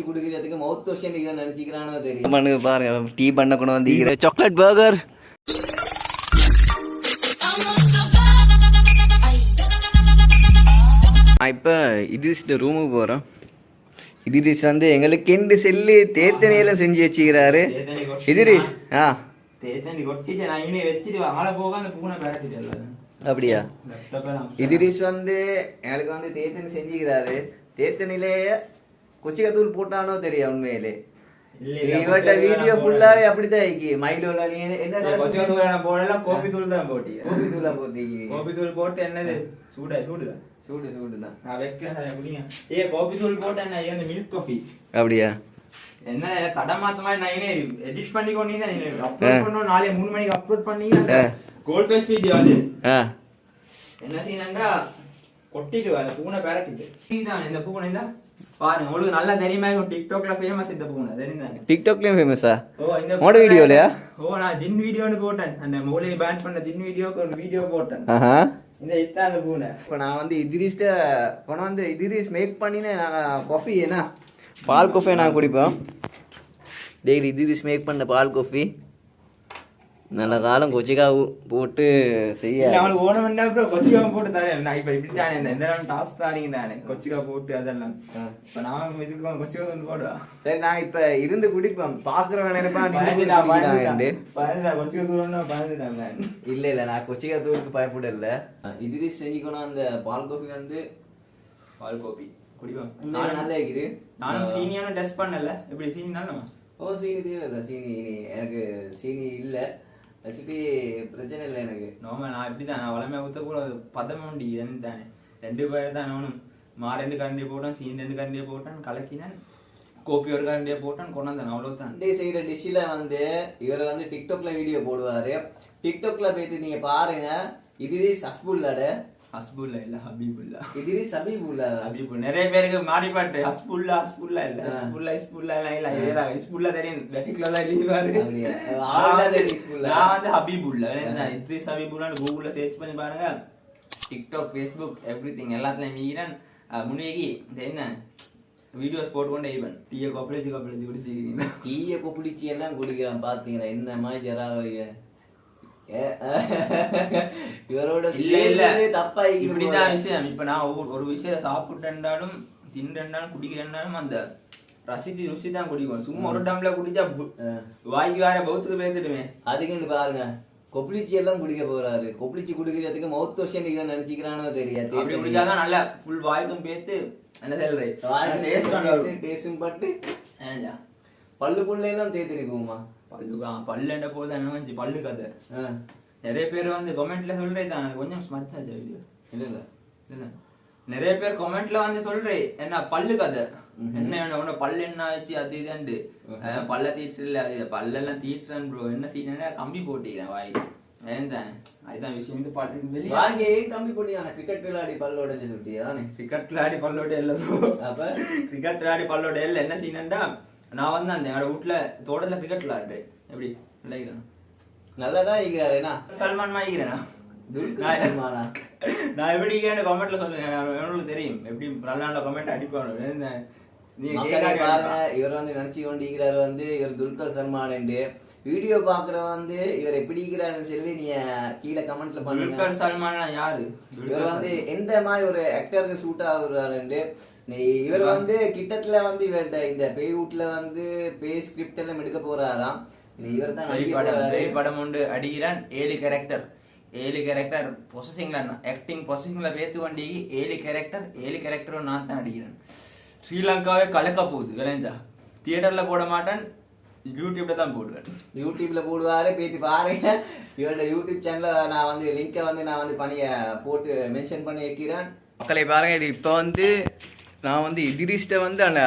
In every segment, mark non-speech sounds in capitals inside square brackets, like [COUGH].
குடிக்கிறதுக்கு mouth wash நினைச்சுக்கிறானோ தெரியும் பண்ணுங்க பாருங்க டீ பண்ண கொண்டு வந்து சாக்லேட் பர்கர் இப்போ இதிரிஸ்ட ரூமுக்கு போகிறோம் இதிரிஸ் வந்து எங்களுக்கு எண்டு செல்லு தேத்தனையில செஞ்சு வச்சுக்கிறாரு இதிரிஸ் ஆ அப்படியா இதிரிஸ் வந்து எங்களுக்கு வந்து தேத்தனி செஞ்சுக்கிறாரு தேத்தனிலேயே கொச்சிக்கத்தூள் போட்டானோ தெரியும் உண்மையிலே? இவட்ட வீடியோ ஃபுல்லாவே அப்படித்தான் இருக்கு. மயிலோல நீ என்ன கொச்சை தூள் போடல கோபி தூள் தான் போட்டி கோபி தூளா போட்டீங்க கோபி தூள் போட்டு என்னது? சூடா சூடுதான் சூடு சூடு தான் நான் வைக்கிறேன் குடிங்க. ஏ கோபி தூள் போட்டு என்ன? இந்த மில்க் காஃபி அப்படியா? என்ன தடை மாத்த மாதிரி நான் இனி எடிட் பண்ணி கொண்டு தான் அப்லோட் பண்ணோம் நாளை மூணு மணிக்கு அப்லோட் பண்ணி. கோல்ட் ஃபேஸ் வீடியோ அது. என்ன சீனண்டா கொட்டிட்டு அந்த பூனை பேரட்டிட்டு. இதுதான் இந்த பூனை தான் பாருங்க உங்களுக்கு நல்லா தெரியுமா டிக்டாக்ல ஃபேமஸ் இந்த பூனை தெரியுதாங்க டிக்டாக்லயும் ஃபேமஸா ஓ இந்த பூனை- வீடியோலயா? ஓ நான் ஜின் வீடியோன்னு போட்டேன். அந்த மூலையை பேன் பண்ண ஜின் வீடியோக்கு ஒரு வீடியோ போட்டேன். இந்த இதான் அந்த பூனை. இப்போ நான் வந்து இதிரிஸ்ட போனால் வந்து இதிரிஸ் மேக் பண்ணினே நாங்கள் காஃபி என்ன பால் காஃபி நான் குடிப்போம் டெய்லி இதிரிஸ் மேக் பண்ண பால் காஃபி நல்ல காலம் கொச்சிக்கா போட்டு செய்ய இல்ல, அவனுக்கு ஓணம் அப்புறம் கொச்சிக்கா போட்டு தரேன் நான் இப்ப இப்படி தானே இந்த எந்த நாளும் டாஸ் தாரீங்க தானே. கொச்சிக்கா போட்டு அதெல்லாம். இப்ப நான் இதுக்கு கொச்சிக்கா வந்து போடுவா. சரி நான் இப்ப இருந்து குடிப்பேன். பாக்குறவன் கொச்சிக்கா தூரம்னா பயந்துட்டாங்க. இல்ல இல்ல நான் கொச்சிக்கா தூருக்கு பயப்பட இல்ல. இதிரிஸ் செஞ்சுக்கணும் அந்த பால் காஃபி வந்து பால் கோபி. குடிப்போம். உண்மையிலே நல்லா இருக்குது. நானும் சீனியான டெஸ்ட் பண்ணல. இப்படி சீனினாலும் ஓ சீனி தேவையில்ல சீனி இனி எனக்கு சீனி இல்ல. வச்சுட்டு பிரச்சனை இல்லை எனக்கு. நோம நான் இப்படிதான் நான் வளமையா ஊத்த கூட பதம் உண்டு. தானே? ரெண்டு பேர் தான் நானும். மா ரெண்டு கரண்டியை போட்டான் சீன் ரெண்டு கரண்டியை போட்டான் கலக்கினான் கோப்பி ஒரு கரண்டியை போட்டான் கொண்டாந்தான். அவ்வளவுதான். டே செய்கிற டிஷ்ஷில் வந்து இவர் வந்து டிக்டாக்ல வீடியோ போடுவார். டிக்டாக்ல போயிட்டு நீங்க பாருங்க. இதுவே சஸ்புல்லாடு ஹஸ்புல்லா இல்ல ஹபீபுல்லா இதிரி சபீபுல்லா ஹபீபு நிறைய பேருக்கு மாறி பாட்டு ஹஸ்புல்லா ஹஸ்புல்லா இல்ல. ஹஸ்புல்லா ஹிஸ்புல்லா எல்லாம் இல்ல ஏதா ஹிஸ்புல்லா தெரியும். எல்லாம் எழுதிவாரு? நான் வந்து- ஹபீபுல்லா இத்ரிஸ் ஹபீபுல்லான்னு கூகுள்ல சர்ச் பண்ணி பாருங்க. டிக்டாக் ஃபேஸ்புக் எவ்ரி திங் எல்லாத்துலயும் மீறன். முன்னேகி என்ன வீடியோஸ் போட்டுக்கொண்டே ஈவன் டீயை கொப்பளிச்சு கொப்பளிச்சு குடிச்சிக்கிறீங்க. டீய குப்பிடிச்சி எல்லாம் குடிக்கிறான். பாத்தீங்களா? என்ன மாதிரி ஜராவைய [LAUGHS] இவரோட இல்ல இல்ல. தப்பா இப்படிதான். விஷயம். இப்ப நான் ஒவ்வொரு ஒரு விஷயம் சாப்பிட்டேன்டாலும் தின்றேன்டாலும் குடிக்கிறேன்டாலும் அந்த ரசிச்சு ருசி தான் குடிக்கும். சும்மா ஒரு டம்ல குடிச்சா வாய்க்கு வேற பௌத்துக்கு பேத்துட்டுமே. அதுக்குன்னு பாருங்க. கொப்பளிச்சி எல்லாம் குடிக்க போறாரு. கொப்பளிச்சி குடிக்கிறதுக்கு மவுத் வாஷ் நினைச்சுக்கிறானோ தெரியாது. அப்படி குடிச்சாதான் நல்லா ஃபுல் வாய்க்கும் பேத்து என்ன செல்றே டேஸ்டும் பட்டு? பல்லு புள்ள எல்லாம் பல்லுக்கா பல்லுண்ட போது என்ன வந்துச்சு? பல்லு கதை. நிறைய பேர் வந்து கமெண்ட்ல சொல்றேன் தான். அது கொஞ்சம் ஸ்மச் ஆச்சு இல்ல இல்ல. இல்ல. நிறைய பேர் கமெண்ட்ல வந்து சொல்றேன் என்ன பல்லு கதை? என்ன என்ன உன்ன பல்லு என்ன ஆச்சு? அது இதுண்டு பல்ல தீட்டுல அது. பல்லெல்லாம் தீட்டுறேன் ப்ரோ என்ன சீனா கம்பி போட்டிக்கிறேன் வாய். தானே? அதுதான் விஷயம். இந்த பாட்டு வெளியே. வாங்கி கம்மி பண்ணியான கிரிக்கெட் விளையாடி பல்லு உடஞ்சு சுட்டியானே கிரிக்கெட் விளையாடி பல்லோட இல்ல ப்ரோ அப்ப? கிரிக்கெட் விளையாடி பல்லோட இல்ல என்ன சீனண்டா? நான் வந்து அந்த என்னோட வீட்டுல தோட்டத்துல கிரிக்கெட் விளையாடுறேன். எப்படி? விளையாடுறேன் நல்லதான் இருக்கிறாரு என்ன? சல்மான் மாய்க்கிறேனா சல்மானா? நான் எப்படி இருக்கேன்னு கமெண்ட்ல சொல்லுங்க. எனக்கு தெரியும். எப்படி நல்ல நல்ல கமெண்ட் அடிப்பானு. நீங்க இவர் வந்து நினைச்சு கொண்டிருக்கிறாரு வந்து இவர் துல்கர் சல்மான் வீடியோ பாக்குறவன் வந்து இவர் எப்படி இருக்கிறாருன்னு சொல்லி நீங்க கீழே கமெண்ட்ல பண்ணுங்க. சல்மான் யாரு? இவர் வந்து எந்த மாதிரி ஒரு ஆக்டருக்கு சூட் ஆகுறாருண்டு இவர் வந்து கிட்டத்துல வந்து இவர்கிட்ட இந்த பேய் வீட்டுல வந்து பேய் ஸ்கிரிப்ட் எல்லாம் எடுக்க போறாராம். இவர் தான் பேய் நடிக்க படம் உண்டு. அடிக்கிறான் ஏழு கேரக்டர் ஏழு கேரக்டர் ப்ரொசஸிங்ல ஆக்டிங் ப்ரொசஸிங்ல பேத்து வண்டி ஏழு கேரக்டர் ஏழு கேரக்டரும் நான் தான் அடிக்கிறேன் ஸ்ரீலங்காவே கலக்க போகுது விளைஞ்சா. தியேட்டர்ல போட மாட்டேன். யூடியூப்ல தான் போடுவேன். யூடியூப்ல போடுவாரு பேத்தி பாருங்க. இவரோட யூடியூப் சேனல்ல நான் வந்து லிங்கை வந்து நான் வந்து பணிய போட்டு மென்ஷன் பண்ணி வைக்கிறேன். மக்களை பாருங்க இது இப்போ வந்து நான் வந்து இதிரிஸ்ட வந்து அந்த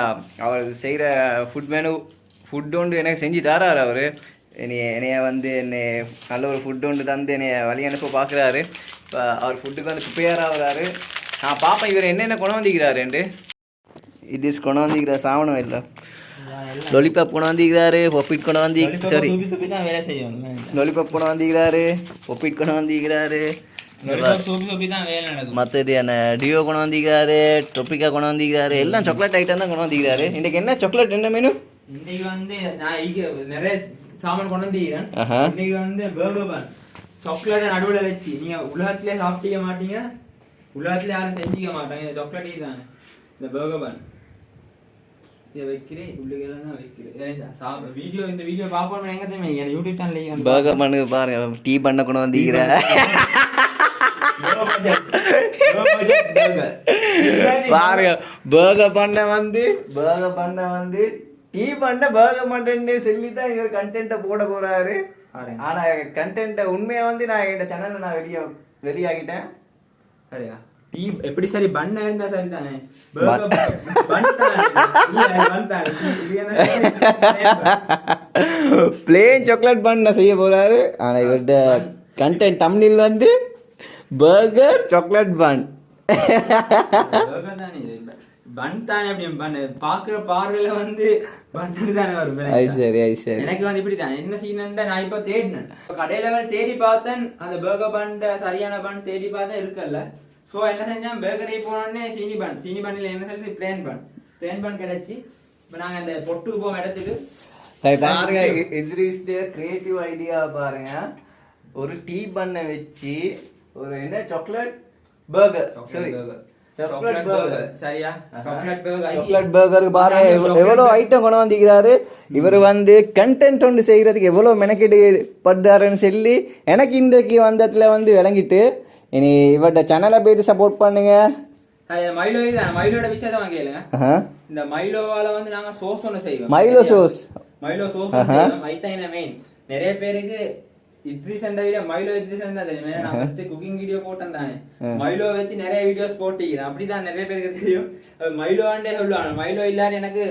அவர் செய்கிற ஃபுட் மெனு ஃபுட் ஒன்று எனக்கு செஞ்சு தராரு அவர். என்னைய என்னைய வந்து என்னை நல்ல ஒரு ஃபுட் ஒன்று தந்து என்னைய வழி அனுப்ப பார்க்குறாரு இப்போ அவர் ஃபுட்டுக்கு வந்து ப்ரிப்பேர் ஆகுறாரு. நான் பார்ப்பேன் இவர் என்னென்ன கொண்டு வந்திக்கிறாருண்டு இதிஸ் கொண்டு வந்திக்கிறார் சாவணம் இல்லை. லொலிபாப் கொண்டு வந்திக்கிறாரு பொப்பிட் கொண்டு வந்து சரி வேலை செய்யணும். லொலிபாப் கொண்டு வந்திக்கிறாரு பொப்பிட் கொண்டு வந்திக்கிறாரு சூப்பி சூப்பி தான் வேலை நடக்கும். மற்றது என்ன டியோ கொண்டு வந்திருக்காரு டொப்பிக்கா கொண்டு வந்திருக்காரு எல்லாம் சாக்லேட் ஐட்டம் தான் கொண்டு வந்திருக்காரு இன்னைக்கு என்ன சாக்லேட் என்ன மெனு இன்னைக்கு வந்து நான் நிறைய சாமான் கொண்டு வந்துக்கிறேன் ஆஹா. இன்னைக்கு வந்து பர்கர் பன் சாக்லேட் நடுவுல வச்சு. நீங்க உலகத்திலே சாப்பிட்டிக்க மாட்டீங்க. உலகத்திலே யாரும் செஞ்சிக்க மாட்டாங்க. இந்த சாக்லேட் தானே. இந்த பர்கர் பன் பர்கர் பண்ணு பாருங்க டீ பண்ண கொண்டு வந்திருக்கிற [LAUGHS] பாருங்க பர்கர் பண்ண வந்து பர்கர் பண்ண வந்து டீ பண்ண பர்கர் பண்ணு சொல்லி தான் இவர் கண்டென்ட்டை போட போறாரு. ஆனா கண்டென்ட்டை உண்மையா வந்து நான் என் சேனல்ல நான் வெளிய வெளியாகிட்டேன். சரியா? டீ எப்படி சரி? பண்ண இருந்தா சரி தானே. பிளேன் சாக்லேட் பண்ண செய்ய போறாரு. ஆனா இவர்கிட்ட கண்டென்ட் தமிழில் வந்து பர்கர் சாக்லேட் பன் பன் தானே அப்படி பண்ணு பாக்குற பார்வையில வந்து பண்ணு தானே வரும் ஐ சரி ஐ சரி. எனக்கு வந்து இப்படி தான். என்ன செய்யணும்னா நான் இப்ப தேடினேன். கடையில தேடி பார்த்தேன். அந்த பர்கர் பண்ட சரியான பன் தேடி பார்த்தா இருக்கல்ல சோ என்ன செஞ்சேன் பேக்கரி போனோடனே சீனி பன் சீனி பன்னில என்ன செஞ்சு பிளேன் பன் பிளேன் பன் கிடைச்சி. இப்ப நாங்க அந்த பொட்டுக்கு போவோம் இடத்துக்கு பாருங்க இத்ரிஸ் கிரியேட்டிவ் ஐடியா பாருங்க. ஒரு டீ பண்ண வச்சு ஒரு என்ன? சாக்லேட் பர்கர் சரி சாக்லேட் பர்கர் சரியா? சாக்லேட் பர்கர் சாக்லேட் பர்கர் பாருங்க எவ்வ- எவ்வளவு ஐட்டம் கொண்டு வந்திருக்கிறாரு. இவர் வந்து கண்டென்ட் ஒன்று செய்யறதுக்கு எவ்வளவு மெனக்கெடு பட்டாருன்னு சொல்லி எனக்கு இன்றைக்கு வந்ததுல வந்து விளங்கிட்டு இனி இவர்கிட்ட சேனலை போயிட்டு சப்போர்ட் பண்ணுங்க. மைலோ இதுதான் மைலோட விஷயத்தை கேளுங்க. இந்த மைலோவால வந்து நாங்க சோஸ் ஒண்ணு செய்வோம். மைலோ சோஸ் மைலோ சோஸ் ஆஹா. மைத்தான் மெயின் நிறைய பேருக்கு இட்ரிசண்டை விட மைலோ இட்ரிசன் தான் தெரியும். நான் ஃபர்ஸ்ட் குக்கிங் வீடியோ போட்டேன் தானே. மைலோ வச்சு நிறைய வீடியோஸ் போட்டிக்கிறேன் அப்படிதான் நிறைய பேருக்கு தெரியும். மைலோண்டே சொல்லுவாங்க. மைலோ இல்லாத எனக்கு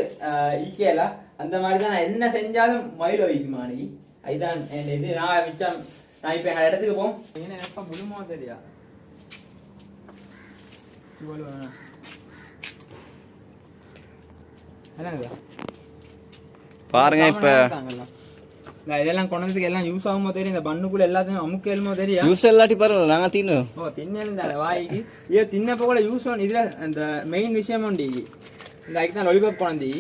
ஈக்கேல அந்த மாதிரி தான் நான் என்ன செஞ்சாலும் மைலோ ஈக்குமா நீ அதுதான் இது. நான் மிச்சம் நான் இப்ப எங்க இடத்துக்கு போம் என்ன எப்ப முழுமோ தெரியா? பாருங்க இப்ப. இதெல்லாம் கொண்டதுக்கு எல்லாம் யூஸ் ஆகுமோ தெரியும் இந்த பண்ணுக்குள்ள எல்லாத்தையும் அமுக்கு எழுமோ தெரியும் யூஸ் இல்லாட்டி பரவாயில்ல நாங்க தீனு ஓ தின்னு வாய்க்கு. ஏ தின்னப்போ கூட யூஸ் பண்ணி இதுல அந்த மெயின் விஷயம் உண்டு. இந்த ஐக்கு தான் லொலிபாப் கொண்டு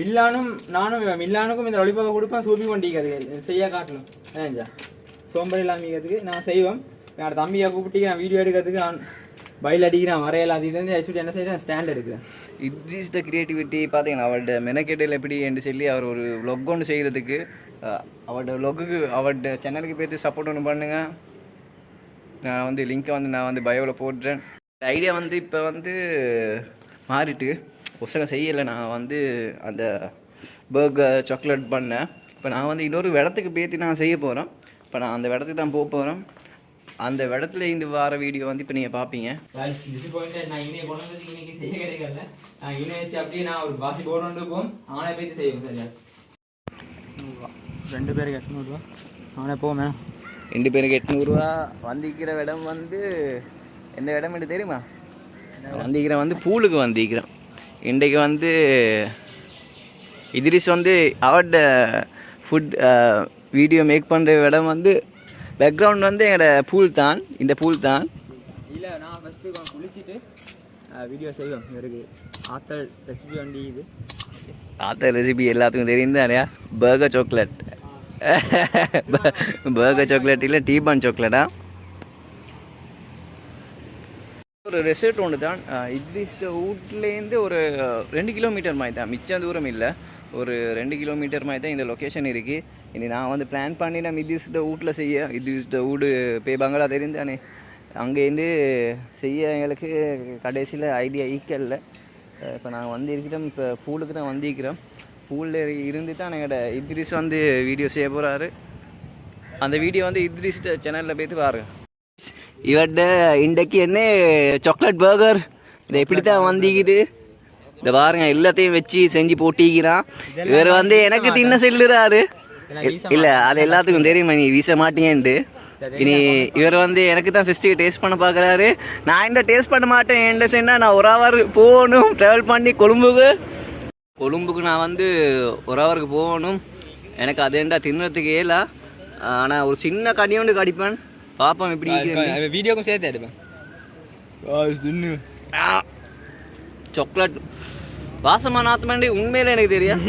மில்லானும் நானும் மில்லானுக்கும் இந்த லொலிபாப்பை கொடுப்பேன் சூப்பி கொண்டிக்கிறது செய்ய காட்டணும். ஏஞ்சா சோம்பல் இல்லாமிக்கிறதுக்கு நான் செய்வோம் என்னோட தம்பியை கூப்பிட்டு நான் வீடியோ எடுக்கிறதுக்கு நான் பயில் அடிக்கிறேன் வரையலாம் அது இது ஆக்சுவலி என்ன செய்யறேன் ஸ்டாண்ட் எடுக்கிறேன். இட்ரிஸ் த கிரியேட்டிவிட்டி பார்த்தீங்கன்னா அவரோட மெனக்கெட்டில் எப்படி என்று சொல்லி அவர் ஒரு vlog ஒன்று செய்கிறதுக்கு அவர்கிட்ட vlogக்கு அவரோட சேனலுக்கு போய்த்து சப்போர்ட் ஒன்று பண்ணுங்க. நான் வந்து லிங்க்கை வந்து நான் வந்து பயோவில் போடுறேன். ஐடியா வந்து இப்போ வந்து மாறிட்டு புஸ்தகம் செய்யலை. நான் வந்து அந்த பர்கர் சாக்லேட் பண்ணேன். இப்போ நான் வந்து இன்னொரு இடத்துக்கு பேத்தி நான் செய்ய போகிறேன் இப்போ நான் அந்த இடத்துக்கு தான் போக போகிறேன் அந்த இடத்துல இந்த வார வீடியோ வந்து இப்போ நீங்கள் பார்ப்பீங்க டிசப்பாயிண்டட் நான் இணைய கொண்டு வந்து இன்னைக்கு செய்ய கிடைக்கல. நான் இணைய வச்சு அப்படியே நான் ஒரு பாசி போர்டு கொண்டு போம் அவனை போய் செய்வோம் சரியா? ரெண்டு பேருக்கு எட்நூறுவா. அவனை போமே ரெண்டு பேருக்கு எட்நூறுரூவா வந்திக்கிற இடம் வந்து எந்த இடம் என்று தெரியுமா? வந்திக்கிறேன் வந்து பூலுக்கு வந்திக்கிறேன் இன்றைக்கு வந்து இதிரிஸ் வந்து அவர்ட ஃபுட் வீடியோ மேக் பண்ணுற இடம் வந்து பேக்ரவுண்ட் வந்து எங்களோட பூல் தான். இந்த பூல் தான். இல்லை நான் ஃபஸ்ட்டு குளிச்சுட்டு வீடியோ செய்வோம். இவருக்கு ஆத்தல் ரெசிபி வண்டி இது. ஆத்த ரெசிபி எல்லாத்துக்கும் தெரியும் தானே? பர்கர் சாக்லேட் பர்கர் சாக்லேட் இல்லை டீபான் சாக்லேட்டா ஒரு ரெசார்ட் ஒன்று தான் இட்லிஸ்ட் வீட்லேருந்து ஒரு ரெண்டு கிலோமீட்டர் மாதிரி தான். மிச்சம் தூரம் இல்லை. ஒரு ரெண்டு கிலோமீட்டர் மாதிரி தான் இந்த லொக்கேஷன் இருக்குது இனி நான் வந்து பிளான் பண்ணி நம்ம இதிஸ்ட வீட்டில் செய்ய இதிஸ்ட வீடு பே பங்களா தெரியும் தானே. அங்கேருந்து செய்ய எங்களுக்கு கடைசியில் ஐடியா ஈக்கல்ல இப்போ நான் வந்து இருக்கிறோம் இப்போ பூலுக்கு தான் வந்திருக்கிறோம். பூலில் இருந்து தான் எங்களோட இத்ரிஸ் வந்து வீடியோ செய்ய போகிறாரு அந்த வீடியோ வந்து இத்ரிஸ் சேனலில் போய்த்து பாருங்க இவர்கிட்ட இன்றைக்கு என்ன சாக்லேட் பர்கர் இது எப்படி தான் வந்திக்குது இந்த பாருங்க எல்லாத்தையும் வச்சு செஞ்சு போட்டிக்கிறான் இவர் வந்து எனக்கு தின்ன செல்லுறாரு. இல்ல அது எல்லாத்துக்கும் தெரியுமா நீ வீச மாட்டீங்கன்ட்டு இனி இவர் வந்து எனக்கு தான் ஃபெஸ்டிவல் டேஸ்ட் பண்ண பார்க்குறாரு நான் இந்த டேஸ்ட் பண்ண மாட்டேன் என்ன சொன்னா நான் ஒரு ஹவர் போகணும் ட்ராவல் பண்ணி கொழும்புக்கு. கொழும்புக்கு நான் வந்து ஒரு ஹவருக்கு போகணும். எனக்கு அதேண்டா தின்னுறதுக்கு ஏலா ஆனால் ஒரு சின்ன ஒன்று கடிப்பேன். பாப்போம் எப்படி. வீடியோக்கும் சேர்த்து எடுப்பேன். சாக்லேட் வாசமா நாத்தமாண்டி உண்மையில எனக்கு தெரியும்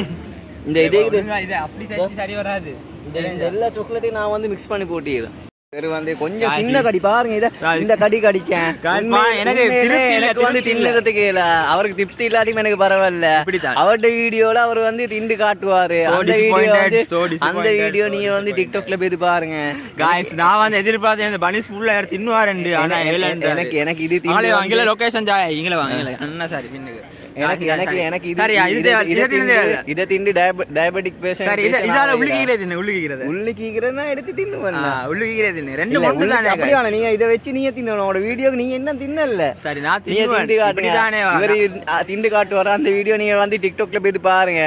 இந்த இதே இது. அப்படி சரி வராது. இந்த எல்லா சாக்லேட்டையும் நான் வந்து மிக்ஸ் பண்ணி போட்டிடுறேன் வந்து கொஞ்சம் சின்ன கடி பாருங்க இத. இந்த கடி கடிச்சேன் எனக்கு வந்து. தின்னதுக்கு இல்ல. அவருக்கு திருப்தி இல்லாட்டியும் எனக்கு பரவாயில்ல. அவருடைய வீடியோல அவர் வந்து திண்டு காட்டுவாரு. அந்த வீடியோ அந்த வீடியோ நீங்க வந்து டிக்டாக்ல போய் பாருங்க. காய்ஸ் நான் வந்து எதிர்பார்த்தேன் இந்த பனிஸ் ஃபுல்லா யார் தின்னுவாருண்டு ஆனா எனக்கு- எனக்கு இது வந்து- வாங்கல லொகேஷன் ஜாய். இங்கள வாங்கல அண்ணா சாரி பின்னுக்கு எனக்கு எனக்கு எனக்கு இது இது திண்டு- தின்னு டயபெட்டிக் பேஷண்ட் இதால உள்ளுக்கீரே தின்னு உள்ளுக்கீரது உள்ளிக்கிறதா எடுத்து தின்னுவேன் உள்ளுக்கீரே தின்னு ரெண்டு மொண்டு தானே. நீங்க இதை வச்சு நீங்க தின்னணும் உங்களோட வீடியோக்கு நீங்க என்ன தின்னல சரி நான் காட்டுங்க இப்படிதானே இவரு திண்டு காட்டு வர அந்த வீடியோ நீங்க வந்து டிக்டாக்ல போய் பாருங்க.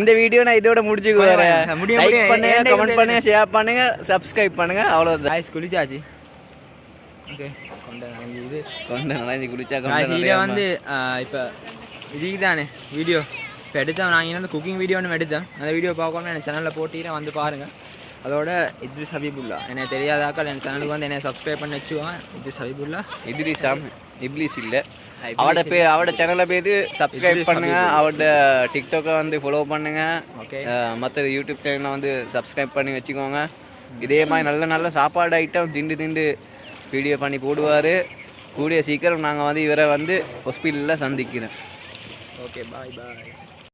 இந்த வீடியோ நான் இதோட முடிச்சுக்கு வரேன் வரேன். முடிய, லைக் முடிய. பண்ணுங்க கமெண்ட் பண்ணுங்க ஷேர் பண்ணுங்க சப்ஸ்கிரைப் பண்ணுங்க அவ்வளவுதான். குளிச்சாச்சு. ஓகே. கொண்ட இது கொண்ட நனைஞ்சு கொண்ட. வந்து இப்போ இதுக்கு தானே வீடியோ இப்போ எடுத்தேன் நான் இங்கே குக்கிங் வீடியோ ஒன்று எடுத்தேன். அந்த வீடியோ பார்க்கணும் என் சேனலில் போட்டிக்கிறேன் வந்து பாருங்கள் அதோட இத்ரிஸ் ஹபீபுல்லா. எனக்கு தெரியாதாக்கள் என் சேனலுக்கு வந்து என்னை சப்ஸ்கிரைப் பண்ணி வச்சுவான் இத்ரிஸ் ஹபீபுல்லா. இத்ரிஸ் ஆம் இப்லிஸ் இல்ல. அவட பே அவட சேனலை போய் சப்ஸ்கிரைப் பண்ணுங்க. அவட டிக்டாக்கை வந்து ஃபாலோ பண்ணுங்க. ஓகே மற்ற யூடியூப் சேனலை வந்து சப்ஸ்கிரைப் பண்ணி வச்சுக்கோங்க. இதே மாதிரி நல்ல நல்ல சாப்பாடு ஐட்டம் திண்டு திண்டு வீடியோ பண்ணி போடுவார். கூடிய சீக்கிரம் நாங்கள் வந்து இவரை வந்து ஹாஸ்பிட்டலில் சந்திக்கிறேன். ஓகே பாய் பாய்